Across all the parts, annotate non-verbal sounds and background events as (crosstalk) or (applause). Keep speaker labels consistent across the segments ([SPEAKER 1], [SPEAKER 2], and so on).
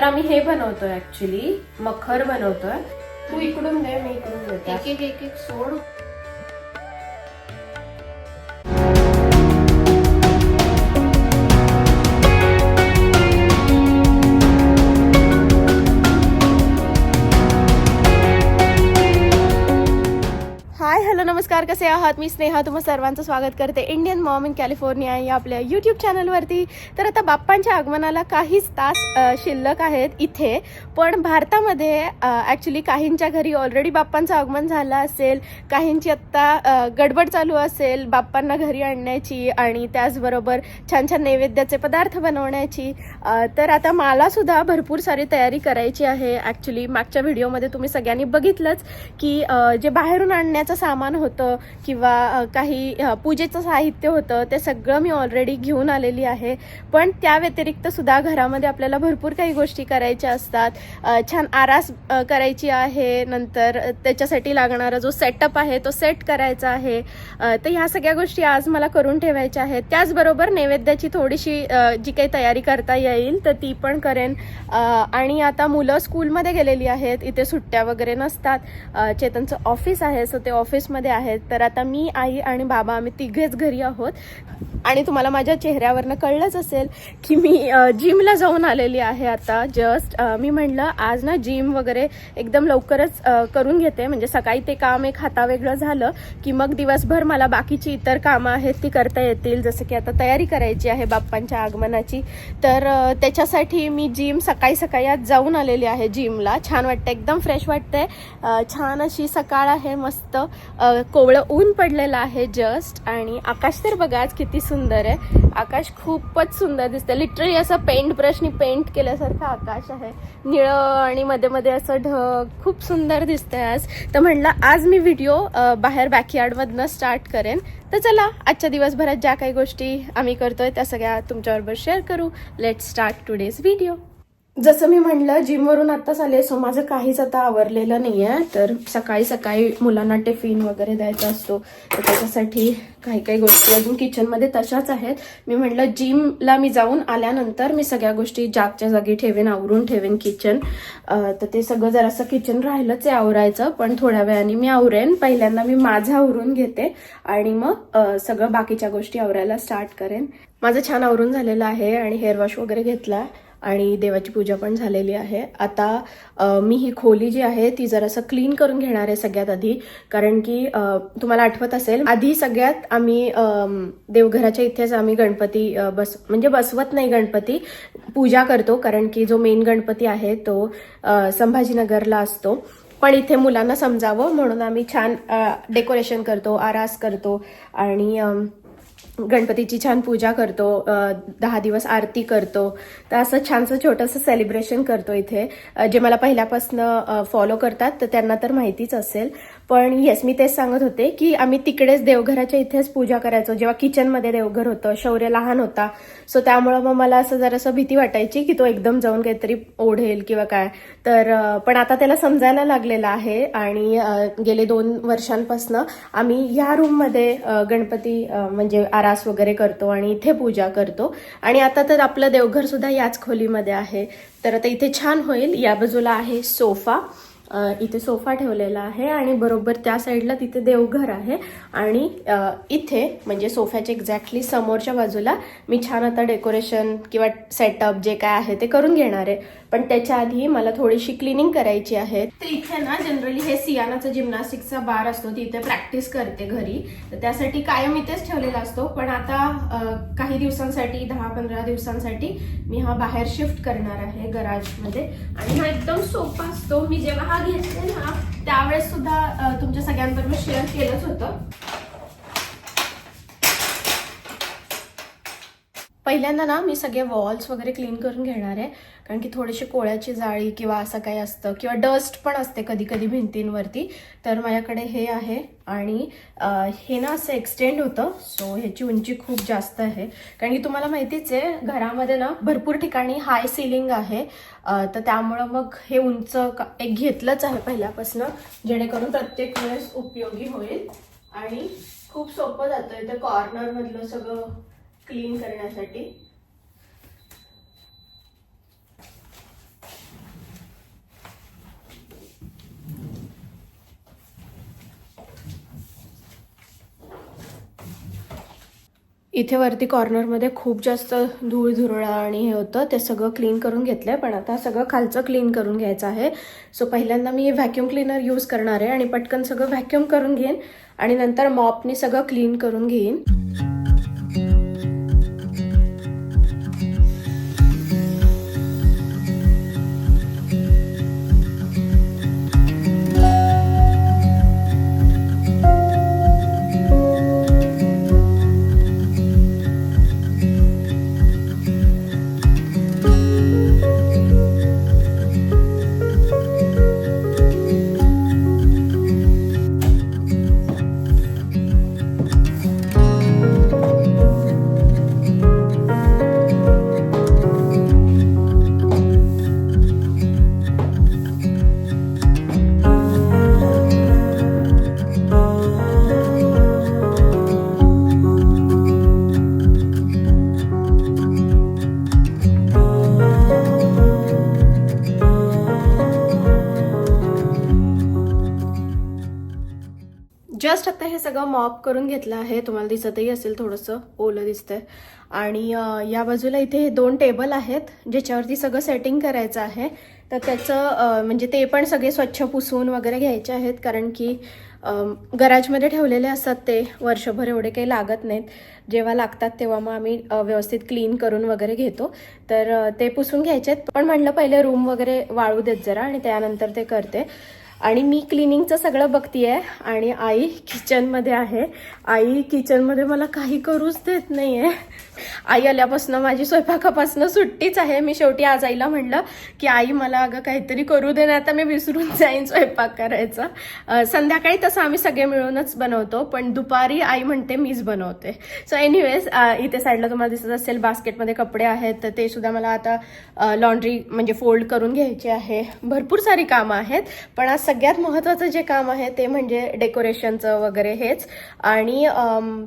[SPEAKER 1] तर आम्ही हे बनवतोय ऍक्च्युली मखर बनवतोय. तू इकडून दे मी इकडून देते.
[SPEAKER 2] एक एक एक एक सोड.
[SPEAKER 1] हाय हॅलो नमस्कार कसे आहात? मी स्नेहा तुम्हा सर्वांचं स्वागत करते इंडियन मॉम इन कॅलिफोर्निया या आपल्या यूट्यूब चॅनलवरती तर आता बाप्पांच्या आगमनाला काहीच तास शिल्लक आहेत इथे पण भारतामध्ये ॲक्च्युली काहींच्या घरी ऑलरेडी बाप्पांचं आगमन झालं असेल काहींची आत्ता गडबड चालू असेल बाप्पांना घरी आणण्याची आणि त्याचबरोबर छान छान नैवेद्याचे पदार्थ बनवण्याची. तर आता मलासुद्धा भरपूर सारी तयारी करायची आहे. ॲक्च्युली मागच्या व्हिडिओमध्ये तुम्ही सगळ्यांनी बघितलंच की जे बाहेरून आणण्याचं सामान होतं किंवा काही पूजेचं साहित्य होतं ते सगळं मी ऑलरेडी घेऊन आलेली आहे. पण त्या व्यतिरिक्त सुद्धा घरामध्ये आपल्याला भरपूर काही गोष्टी करायच्या असतात. छान आरास करायची आहे. नंतर त्याच्यासाठी लागणारा जो सेटअप आहे तो सेट करायचा आहे. तर ह्या सगळ्या गोष्टी आज मला करून ठेवायच्या आहेत. त्याचबरोबर नैवेद्याची थोडीशी जी काही तयारी करता येईल तर ती पण करेन. आणि आता मुलं स्कूलमध्ये गेलेली आहेत. इथे सुट्ट्या वगैरे नसतात. चेतनचं ऑफिस आहे सो ते ऑफिसमध्ये आहेत. तर आता मी आई आणि बाबा आम्ही तिघेच घरी आहोत. आणि तुम्हाला माझ्या चेहऱ्यावरनं कळलंच असेल की मी जिमला जाऊन आलेली आहे आता. जस्ट मी म्हणलं आज ना जिम वगैरे एकदम लवकरच करून घेते. म्हणजे सकाळी ते काम एक हाता वेगळं झालं की मग दिवसभर मला बाकीची इतर कामं आहेत ती करता येतील. जसं की आता तयारी करायची आहे बाप्पांच्या आगमनाची. तर त्याच्यासाठी मी जिम सकाळी सकाळी आज जाऊन आलेली आहे जिमला. छान वाटतं एकदम फ्रेश वाटतंय. छान अशी सकाळ आहे मस्त. को कोवळं ऊन पडलेलं आहे जस्ट आणि आकाश तर बघा आज किती सुंदर आहे. आकाश खूपच सुंदर दिसतं लिटरली असं पेंट ब्रशनी पेंट केल्यासारखं आकाश आहे. निळं आणि मध्ये मध्ये असं ढग. खूप सुंदर दिसतंय आज. तर म्हणलं आज मी व्हिडिओ बाहेर बॅकयार्डमधनं स्टार्ट करेन. तर चला आजच्या दिवसभरात ज्या काही गोष्टी आम्ही करतोय त्या सगळ्या तुमच्याबरोबर शेअर करू. लेट स्टार्ट टुडेज व्हिडिओ जसं मी म्हणलं जिमवरून आत्ताच आले सो माझं काहीच आता आवरलेलं नाही आहे तर सकाळी सकाळी मुलांना टिफिन वगैरे द्यायचा असतो. तर त्याच्यासाठी काही काही गोष्टी अजून किचनमध्ये तशाच आहेत. मी म्हटलं जिमला मी जाऊन आल्यानंतर मी सगळ्या गोष्टी जागच्या जागी ठेवेन आवरून ठेवेन किचन. तर ते सगळं जरासं किचन राहिलंच आहे आवरायचं पण थोड्या वेळाने मी आवरेन. पहिल्यांदा मी माझं आवरून घेते आणि मग सगळं बाकीच्या गोष्टी आवरायला स्टार्ट करेन. माझं छान आवरून झालेलं आहे आणि हेअर वॉश वगैरे घेतला आणि देवाची पूजा पण झालेली आहे. आता मी ही खोली जी आहे ती जरासं क्लीन करून घेणार आहे सगळ्यात आधी. कारण की तुम्हाला आठवत असेल आधी सगळ्यात आम्ही देवघराच्या इथेच आम्ही गणपती बस म्हणजे बसवत नाही गणपती पूजा करतो. कारण की जो मेन गणपती आहे तो संभाजीनगरला असतो. पण इथे मुलांना समजावं म्हणून आम्ही छान डेकोरेशन करतो आरास करतो. आणि गणपतीची छान पूजा करतो दहा दिवस आरती करतो. तर असं छानसं छोटंसं सेलिब्रेशन करतो इथे. जे मला पहिल्यापासून फॉलो करतात तर त्यांना तर माहितीच असेल. पण येस मी तेच सांगत होते की आम्ही तिकडेच देवघराच्या इथेच पूजा करायचो. जेव्हा किचनमध्ये देवघर होतं शौर्य लहान होता. सो त्यामुळं मग मला असं जरासं भीती वाटायची की तो एकदम जाऊन काहीतरी ओढेल किंवा काय. तर पण आता त्याला समजायला लागलेलं आहे आणि गेले दोन वर्षांपासनं आम्ही ह्या रूममध्ये गणपती म्हणजे आरास वगैरे करतो आणि इथे पूजा करतो. आणि आता तर आपलं देवघर सुद्धा याच खोलीमध्ये आहे. तर आता इथे छान होईल. या बाजूला आहे सोफा. इथे सोफा ठेवलेला आहे आणि बरोबर त्या साईडला तिथे देवघर आहे. आणि इथे म्हणजे सोफ्याच्या एक्झॅक्टली समोरच्या बाजूला मी छान आता डेकोरेशन किंवा सेटअप जे काय आहे ते करून घेणार आहे. पण त्याच्या आधी मला थोडीशी क्लिनिंग करायची आहे. तर इथे ना जनरली हे सियानाचा जिम्नास्टिकचा बार असतो तिथे प्रॅक्टिस करते घरी. तर त्यासाठी कायम इथेच ठेवलेला असतो. पण आता काही दिवसांसाठी दहा पंधरा दिवसांसाठी मी हा बाहेर शिफ्ट करणार आहे गराजमध्ये आणि हा एकदम सोपा असतो. मी जेव्हा हा घेतले ना त्यावेळेस सुद्धा तुमच्या सगळ्यांबरोबर शेअर केलंच होतं. पहिल्यांदा ना मी सगळे वॉल्स वगैरे क्लीन करून घेणार आहे. कारण की थोडीशी कोळ्याची जाळी किंवा असं काही असतं किंवा डस्ट पण असते कधी कधी भिंतींवरती. तर माझ्याकडे हे आहे आणि हे ना असं एक्सटेंड होतं. सो ह्याची उंची खूप जास्त आहे. कारण की तुम्हाला माहितीच आहे घरामध्ये ना भरपूर ठिकाणी हाय सिलिंग आहे. तर त्यामुळं मग हे उंच का- एक घेतलंच आहे पहिल्यापासून जेणेकरून प्रत्येक वेळेस उपयोगी होईल. आणि खूप सोपं जातं इथे कॉर्नरमधलं सगळं क्लीन करण्यासाठी. इथे वरती कॉर्नरमध्ये खूप जास्त धूळ धुरळा आणि हे होतं. ते सगळं क्लीन करून घेतलंय पण आता सगळं खालचं क्लीन करून घ्यायचं आहे. सो पहिल्यांदा मी व्हॅक्यूम क्लीनर यूज करणार आहे आणि पटकन सगळं व्हॅक्यूम करून घेईन आणि नंतर मॉपनी सगळं क्लीन करून घेईन. जस्ट आता हे सगळं मॉप करून घेतलं आहे. तुम्हाला दिसतही असेल थोडंसं ओलं दिसतंय. आणि या बाजूला इथे हे दोन टेबल आहेत ज्याच्यावरती सगळं सेटिंग करायचं आहे. तर त्याचं म्हणजे ते पण सगळे स्वच्छ पुसून वगैरे घ्यायचे आहेत कारण की गराजमध्ये ठेवलेले असतात ते वर्षभर एवढे काही लागत नाहीत. जेव्हा लागतात तेव्हा मग आम्ही व्यवस्थित क्लीन करून वगैरे घेतो. तर ते पुसून घ्यायचे आहेत. पण म्हटलं पहिले रूम वगैरे वाळू देत जरा आणि त्यानंतर ते करते. आणि मी क्लिनिंगचं सगळं बघतीये आणि आई किचनमध्ये आहे. आई किचनमध्ये मला काही करूच देत नाही आहे आई आल्यापासून माझी स्वयंपाकापासून सुट्टीच आहे. मी शेवटी आज आईला म्हणलं की आई मला अगं काहीतरी करू दे ना आता मी विसरून (laughs) जाईन स्वयंपाक करायचा. संध्याकाळी तसं आम्ही सगळे मिळूनच बनवतो पण दुपारी आई म्हणते मीच बनवते. सो एनिवेज इथे साईडला तुम्हाला दिसत असेल बास्केटमध्ये कपडे आहेत. तर ते सुद्धा मला आता लॉन्ड्री म्हणजे फोल्ड करून घ्यायचे आहे. भरपूर सारी कामं आहेत पण आज सगळ्यात महत्त्वाचं जे काम आहे ते म्हणजे डेकोरेशनचं वगैरे हेच. आणि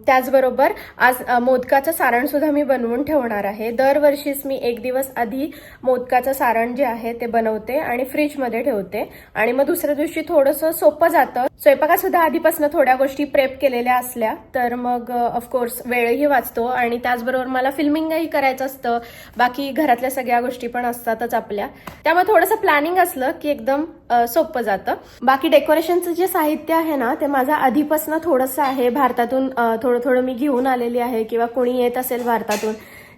[SPEAKER 1] त्याचबरोबर आज मोदकाचं सारण सुद्धा मी बनवून ठेवणार आहे. दरवर्षीच मी एक दिवस आधी मोदकाचं सारण जे आहे ते बनवते आणि फ्रीजमध्ये ठेवते. आणि मग दुसऱ्या दिवशी थोडंसं सोपं जातं. स्वयंपाकात सुद्धा आधीपासून थोड्या गोष्टी प्रेप केलेल्या असल्या तर मग ऑफकोर्स वेळही वाचतो. आणि त्याचबरोबर मला फिल्मिंगही करायचं असतं. बाकी घरातल्या सगळ्या गोष्टी पण असतातच आपल्या. त्यामुळे थोडंसं प्लॅनिंग असलं की एकदम सोपं जातं. बाकी डेकोरेशनचं जे साहित्य आहे ना ते माझं आधीपासून थोडंसं आहे. भारतातून थोडं थोडं मी घेऊन आलेली आहे किंवा कोणी येत असेल भारतातून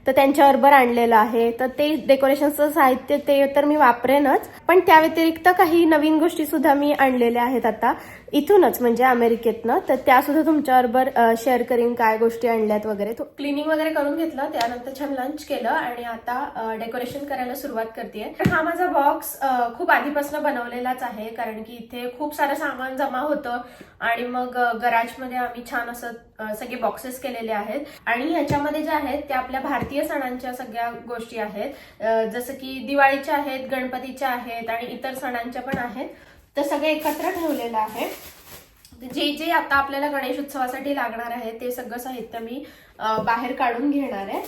[SPEAKER 1] तर त्यांच्याबरोबर आणलेलं आहे. तर ते डेकोरेशनचं साहित्य ते तर मी वापरेनच पण त्या व्यतिरिक्त काही नवीन गोष्टी सुद्धा मी आणलेल्या आहेत आता. इथूनच म्हणजे अमेरिकेतनं तर त्या सुद्धा तुमच्याबरोबर शेअर करीन काय गोष्टी आणल्यात वगैरे. क्लिनिंग वगैरे करून घेतलं त्यानंतर छान लंच केलं आणि आता डेकोरेशन करायला सुरुवात करते हा माझा बॉक्स खूप आधीपासून बनवलेलाच आहे कारण की इथे खूप सारं सामान जमा होतं आणि मग गराजमध्ये आम्ही छान असं सगळे बॉक्सेस केलेले आहेत. आणि ह्याच्यामध्ये जे आहेत त्या आपल्या भारतीय सणांच्या सगळ्या गोष्टी आहेत. जसं की दिवाळीच्या आहेत गणपतीच्या आहेत आणि इतर सणांच्या पण आहेत. तर सगळे एकत्र ठेवलेलं आहे. जे जे आता आपल्याला गणेश उत्सवासाठी लागणार आहे ते सगळं साहित्य मी बाहेर काढून घेणार आहे.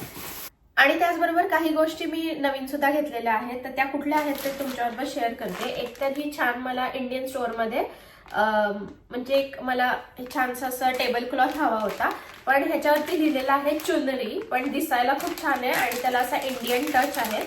[SPEAKER 1] आणि त्याचबरोबर काही गोष्टी मी नवीन सुद्धा घेतलेल्या आहेत. तर त्या कुठल्या आहेत ते तुमच्याबरोबर शेअर करते. एक तर ही छान मला इंडियन स्टोअरमध्ये म्हणजे एक मला छानसं असं टेबल क्लॉथ हवा होता. पण ह्याच्यावरती लिहिलेलं आहे चुनरी. पण दिसायला खूप छान आहे आणि त्याला असा इंडियन टच आहे.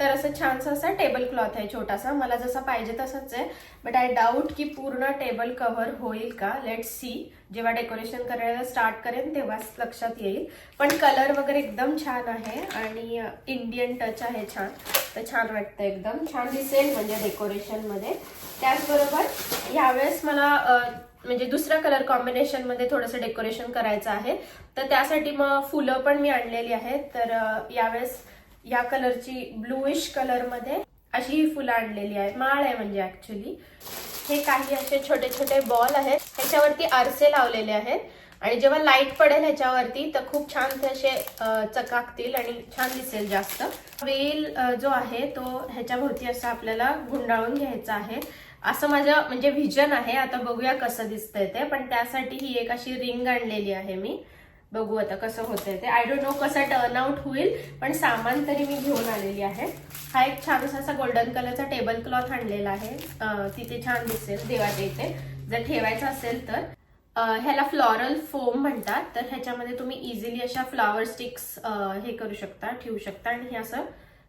[SPEAKER 1] तर असं छानसा असा टेबल क्लॉथ आहे छोटासा. मला जसा पाहिजे तसाच आहे. बट आय डाऊट की पूर्ण टेबल कव्हर होईल का? लेट सी जेव्हा डेकोरेशन करायला स्टार्ट करेन तेव्हाच लक्षात येईल. पण कलर वगैरे एकदम छान आहे आणि इंडियन टच आहे छान. तर छान वाटतं एकदम. छान दिसेल म्हणजे डेकोरेशनमध्ये त्याचबरोबर यावेळेस मला म्हणजे दुसऱ्या कलर कॉम्बिनेशनमध्ये थोडंसं डेकोरेशन करायचं आहे. तर त्यासाठी मग फुलं पण मी आणलेली आहेत. तर यावेळेस या कलरची ब्लूइश कलरमध्ये अशी ही फुलं आणलेली आहे माळ आहे म्हणजे ऍक्च्युली हे काही असे छोटे छोटे बॉल आहेत. ह्याच्यावरती आरसे लावलेले आहेत. आणि जेव्हा लाइट पडेल ह्याच्यावरती तर खूप छान ते असे चकाकतील आणि छान दिसेल जास्त. वेल जो आहे तो ह्याच्याभोवती असं आपल्याला गुंडाळून घ्यायचा आहे. असं माझं म्हणजे व्हिजन आहे. आता बघूया कसं दिसतंय ते. पण त्यासाठी ही एक अशी रिंग आणलेली आहे मी. बघू आता कसं होतंय ते. आय डोंट नो कसं टर्न आउट होईल पण सामान तरी मी घेऊन आलेली आहे. हा एक छान असा गोल्डन कलरचा टेबल क्लॉथ आणलेला आहे. तिथे छान दिसेल देवाच्या इथे. जर ठेवायचं असेल तर. ह्याला फ्लॉरल फोम म्हणतात. तर ह्याच्यामध्ये तुम्ही इझिली अशा फ्लावर स्टिक्स हे करू शकता ठेवू शकता आणि हे असं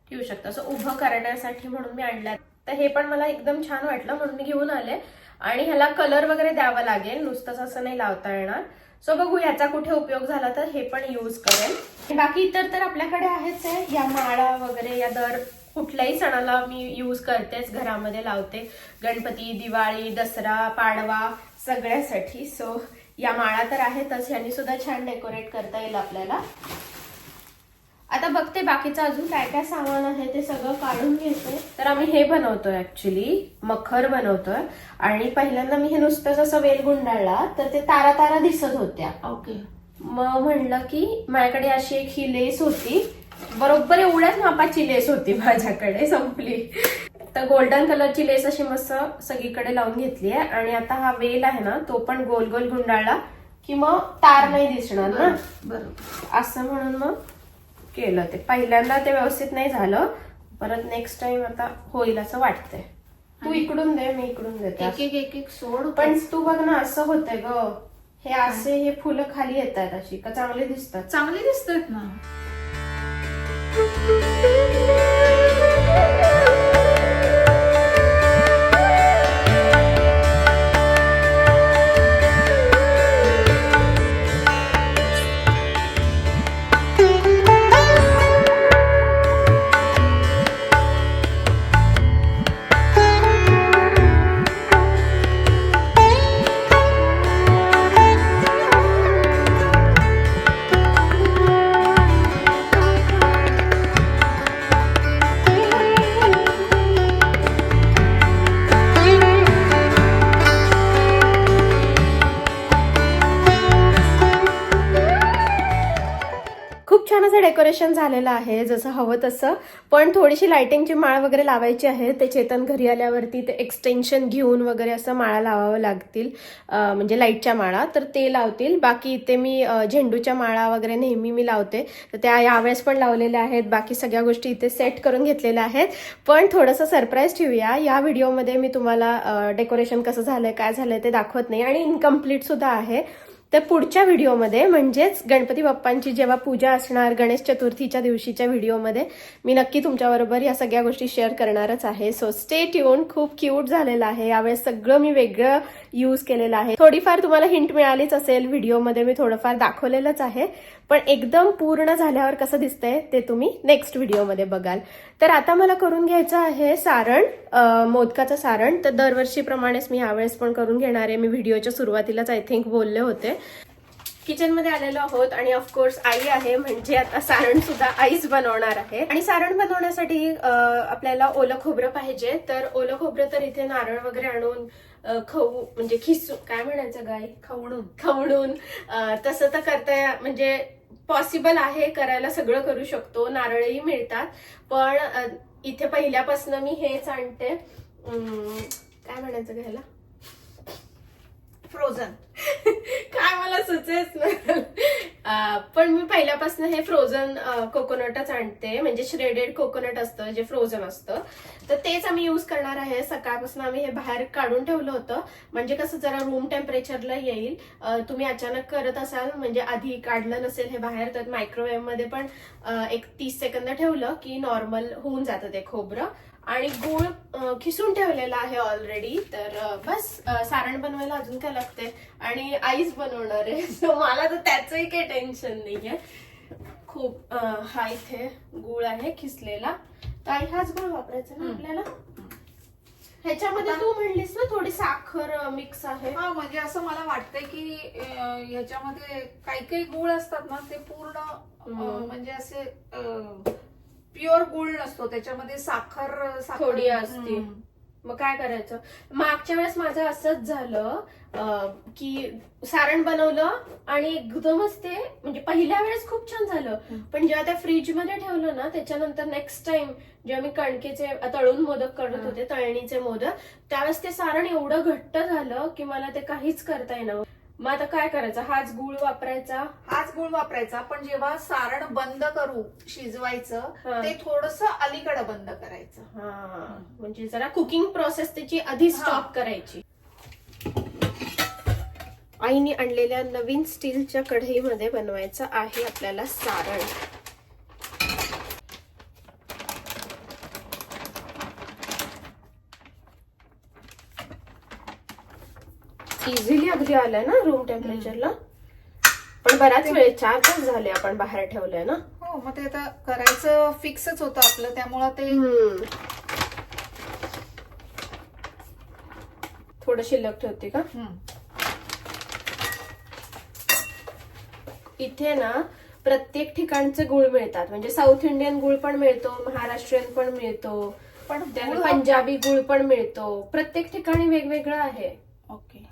[SPEAKER 1] ठेवू शकता. असं उभं करण्यासाठी म्हणून मी आणलं. तर हे पण मला एकदम छान वाटलं म्हणून मी घेऊन आले. आणि ह्याला कलर वगैरे द्यावा लागेल. नुसतंच असं नाही लावता येणार. सो बघू याचा कुठे उपयोग झाला तर हे पण यूज करेल. बाकी इतर तर आपल्याकडे आहेच आहे या माळा वगैरे या दर कुठल्याही सणाला मी यूज करतेच. घरामध्ये लावते. गणपती दिवाळी दसरा पाडवा सगळ्यासाठी. सो या माळा तर आहेतच. ह्यानी सुद्धा छान डेकोरेट करता येईल आपल्याला. आता बघते बाकीचं अजून काय काय सामान आहे ते सगळं काढून घेते. तर आम्ही हे बनवतोय ऍक्च्युली मखर बनवतोय. आणि पहिल्यांदा मी हे नुसतंच असं वेल गुंडाळला तर ते तारा तारा दिसत होत्या.
[SPEAKER 2] ओके
[SPEAKER 1] मग म्हणलं की माझ्याकडे अशी एक ही लेस होती. बरोबर एवढ्याच मापाची लेस होती माझ्याकडे संपली. तर गोल्डन कलरची लेस अशी मस्त सगळीकडे लावून घेतली आहे. आणि आता हा वेल आहे ना तो पण गोल गोल गुंडाळला की मग तार नाही दिसणार ना.
[SPEAKER 2] बरोबर.
[SPEAKER 1] असं म्हणून मग केलं. ते पहिल्यांदा ते व्यवस्थित नाही झालं. परत नेक्स्ट टाइम आता होईल असं वाटतंय. तू इकडून दे मी इकडून देते.
[SPEAKER 2] एक एक एक एक सोड
[SPEAKER 1] पण तू बघ ना असं होतंय ग. हे असे हे फुलं खाली येत आहेत अशी का चांगले दिसतात?
[SPEAKER 2] चांगली दिसतात ना.
[SPEAKER 1] डेकोरेशन झालेलं आहे जसं हवं तसं. पण थोडीशी लाइटिंगची माळ वगैरे लावायची आहे ते चेतन घरी आल्यावरती ते एक्सटेन्शन घेऊन वगैरे असं माळा लावावं लागतील. म्हणजे लाईटच्या माळा तर ते लावतील. बाकी इथे मी झेंडूच्या माळा वगैरे नेहमी मी लावते. तर त्या यावेळेस पण लावलेल्या आहेत. बाकी सगळ्या गोष्टी इथे सेट करून घेतलेल्या आहेत. पण थोडंसं सरप्राईज ठेवूया. या व्हिडिओमध्ये मी तुम्हाला डेकोरेशन कसं झालं काय झालं ते दाखवत नाही. आणि इनकम्प्लीट सुद्धा आहे. तर पुढच्या व्हिडिओमध्ये म्हणजेच गणपती बाप्पांची जेव्हा पूजा असणार गणेश चतुर्थीच्या दिवशीच्या व्हिडिओमध्ये मी नक्की तुमच्याबरोबर या सगळ्या गोष्टी शेअर करणारच आहे. सो स्टे ट्यून खूप क्यूट झालेलं आहे. यावेळेस सगळं मी वेगळं यूज केलेलं आहे. थोडीफार तुम्हाला हिंट मिळालीच असेल व्हिडिओमध्ये मी थोडंफार दाखवलेलंच आहे. पण एकदम पूर्ण झाल्यावर कसं दिसतंय ते तुम्ही नेक्स्ट व्हिडिओमध्ये बघाल. तर आता मला करून घ्यायचं आहे सारण मोदकाचं सारण. तर दरवर्षीप्रमाणेच मी यावेळेस पण करून घेणार आहे. मी व्हिडिओच्या सुरुवातीलाच आय थिंक बोलले होते. किचनमध्ये आलेलो आहोत आणि ऑफकोर्स आई आहे म्हणजे आता सारण सुद्धा आईच बनवणार आहे. आणि सारण बनवण्यासाठी आपल्याला ओलं खोबरं पाहिजे. तर ओलं खोबरं तर इथे नारळ वगैरे आणून खऊ म्हणजे खिसू काय म्हणायचं गाय
[SPEAKER 2] खवणून.
[SPEAKER 1] खवडून तसं तर करता म्हणजे पॉसिबल आहे करायला सगळं करू शकतो. नारळही मिळतात. पण इथे पहिल्यापासून मी हेच आणते. काय म्हणायचं घ्यायला
[SPEAKER 2] फ्रोझन (laughs)
[SPEAKER 1] काय मला सुचेच ना पण पहिल्यापासून हे फ्रोझन कोकोनटच आणते. म्हणजे श्रेडेड कोकोनट असतं जे फ्रोझन असतं. तर तेच आम्ही युज करणार आहे. सकाळपासून आम्ही हे बाहेर काढून ठेवलं होतं. म्हणजे कसं जरा रूम टेम्परेचरला येईल. तुम्ही अचानक करत असाल म्हणजे आधी काढलं नसेल हे बाहेर तर मायक्रोवेव्हमध्ये पण एक तीस सेकंद ठेवलं की नॉर्मल होऊन जातं ते खोबरं. आणि गूळ खिसून ठेवलेला आहे ऑलरेडी तर बस सारण बनवायला अजून काय लागते आणि आईच बनवणार आहे. (laughs) सो मला तर त्याचंही काही टेन्शन नाहीये. खूप अं, हा इथे गुळ आहे खिसलेला. तर आई हाच गुळ वापरायचा ना. आपल्याला? ह्याच्यामध्ये तू म्हणलीस ना थोडी साखर मिक्स आहे.
[SPEAKER 2] हा म्हणजे असं मला वाटतंय की ह्याच्यामध्ये काही काही गुळ असतात ना ते पूर्ण म्हणजे असे प्युअर गुळ नसतो त्याच्यामध्ये साखर साखर
[SPEAKER 1] थोडी असते. मग काय करायचं मागच्या वेळेस माझं असंच झालं की सारण बनवलं आणि एकदमच ते म्हणजे पहिल्या वेळेस खूप छान झालं. पण जेव्हा त्या फ्रीजमध्ये ठेवलं ना त्याच्यानंतर नेक्स्ट टाइम जेव्हा मी कणकेचे तळून मोदक करत. होते तळणीचे मोदक त्यावेळेस ते सारण एवढं घट्ट झालं की मला ते काहीच करता येणार मग आता काय करायचं? हाच गुळ वापरायचा?
[SPEAKER 2] हाच गुळ वापरायचा. पण जेव्हा सारण बंद करू शिजवायचं
[SPEAKER 1] हा.
[SPEAKER 2] ते थोडस अलीकडे बंद करायचं.
[SPEAKER 1] हा. म्हणजे जरा कुकिंग प्रोसेस त्याची आधी
[SPEAKER 2] हा.
[SPEAKER 1] स्टॉप करायची. आईने आणलेल्या नवीन स्टीलच्या कढईमध्ये बनवायचं आहे आपल्याला सारण. इझिली अगदी आलंय ना रूम टेम्परेचरला पण बराच वेळ चार तास झाले आपण बाहेर ठेवलंय ना.
[SPEAKER 2] हो मग ते आता करायचं फिक्सच होतं आपलं त्यामुळं ते
[SPEAKER 1] हम्म. थोडं शिल्लक ठेवते का. इथे ना प्रत्येक ठिकाणचे गुळ मिळतात. म्हणजे साऊथ इंडियन गुळ पण मिळतो महाराष्ट्रीयन पण मिळतो
[SPEAKER 2] पण
[SPEAKER 1] पंजाबी गुळ पण मिळतो. प्रत्येक ठिकाणी वेगवेगळं आहे.
[SPEAKER 2] ओके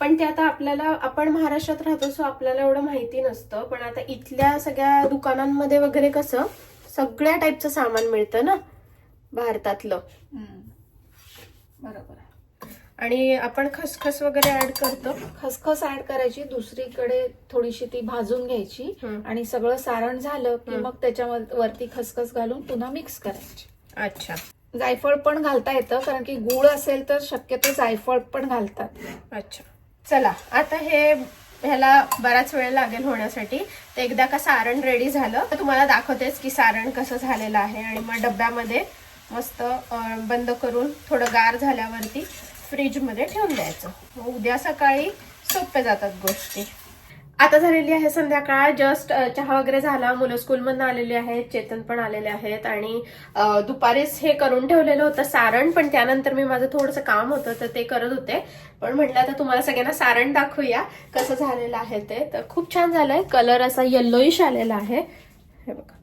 [SPEAKER 1] पण ते आता आपल्याला आपण महाराष्ट्रात राहतो सो आपल्याला एवढं माहिती नसतं. पण आता इथल्या सगळ्या दुकानांमध्ये वगैरे कसं सगळ्या टाईपचं सामान मिळतं ना भारतातलं.
[SPEAKER 2] बरोबर
[SPEAKER 1] आणि आपण खसखस वगैरे ऍड करतो.
[SPEAKER 2] खसखस ऍड करायची दुसरीकडे थोडीशी ती भाजून घ्यायची. आणि सगळं सारण झालं की. मग त्याच्यावर वरती खसखस घालून पुन्हा मिक्स करायची.
[SPEAKER 1] अच्छा.
[SPEAKER 2] जायफळ पण घालता येतं कारण की गुळ असेल तर शक्यतो जायफळ पण घालतात.
[SPEAKER 1] अच्छा. चला आता हे ह्याला बराच वेळ लागेल होण्यासाठी. तर एकदा का सारण रेडी झालं तर तुम्हाला दाखवतेच की सारण कसं झालेलं आहे आणि मग डब्यामध्ये मस्त बंद करून थोडं गार झाल्यावरती फ्रीजमध्ये ठेवून द्यायचं. मग उद्या सकाळी सोप्या जातात गोष्टी. आता झालेली आहे संध्याकाळ. जस्ट चहा वगैरे झाला. मुलं स्कूलमधून आलेली आहेत. चेतन पण आलेले आहेत. आणि दुपारीच हे करून ठेवलेलं होतं सारण पण त्यानंतर मी माझं थोडंसं काम होतं तर ते करत होते. पण म्हटलं आता तुम्हाला सगळ्यांना सारण दाखवूया कसं झालेलं आहे ते. तर खूप छान झालंय. कलर असा येल्लोईश आलेला आहे. हे बघा.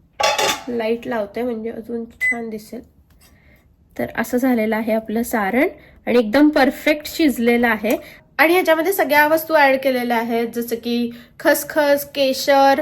[SPEAKER 1] लाइट लावते म्हणजे अजून छान दिसेल. तर असं झालेलं आहे आपलं सारण. आणि एकदम परफेक्ट शिजलेलं आहे. आणि ह्याच्यामध्ये सगळ्या वस्तू ऍड केलेल्या आहेत जसं की खसखस केशर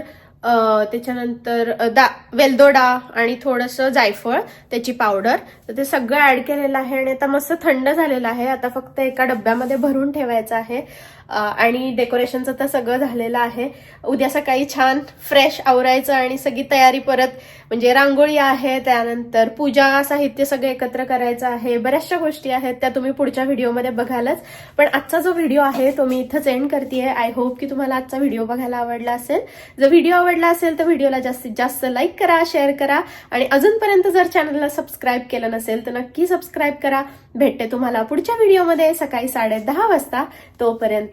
[SPEAKER 1] त्याच्यानंतर दा वेलदोडा आणि थोडंसं जायफळ त्याची पावडर. तर ते सगळं ऍड केलेलं आहे आणि आता मस्त थंड झालेलं आहे. आता फक्त एका डब्यामध्ये भरून ठेवायचं आहे. आणि डेकोरेशनचं तर सगळं झालेलं आहे. उद्या सकाळी छान फ्रेश आवरायचं आणि सगळी तयारी परत म्हणजे रांगोळी आहे त्यानंतर पूजा साहित्य सगळं एकत्र करायचं आहे. बऱ्याचशा गोष्टी आहेत त्या तुम्ही पुढच्या व्हिडिओमध्ये बघालच. पण आजचा जो व्हिडिओ आहे तो मी इथंच एंड करते आय होप की तुम्हाला आजचा व्हिडिओ बघायला आवडला असेल. जर व्हिडिओ आवडला असेल तर व्हिडिओला जास्तीत जास्त लाईक करा शेअर करा. आणि अजूनपर्यंत जर चॅनलला सबस्क्राईब केलं नसेल तर नक्की सबस्क्राईब करा. भेटते तुम्हाला पुढच्या व्हिडिओमध्ये सकाळी साडे वाजता. तोपर्यंत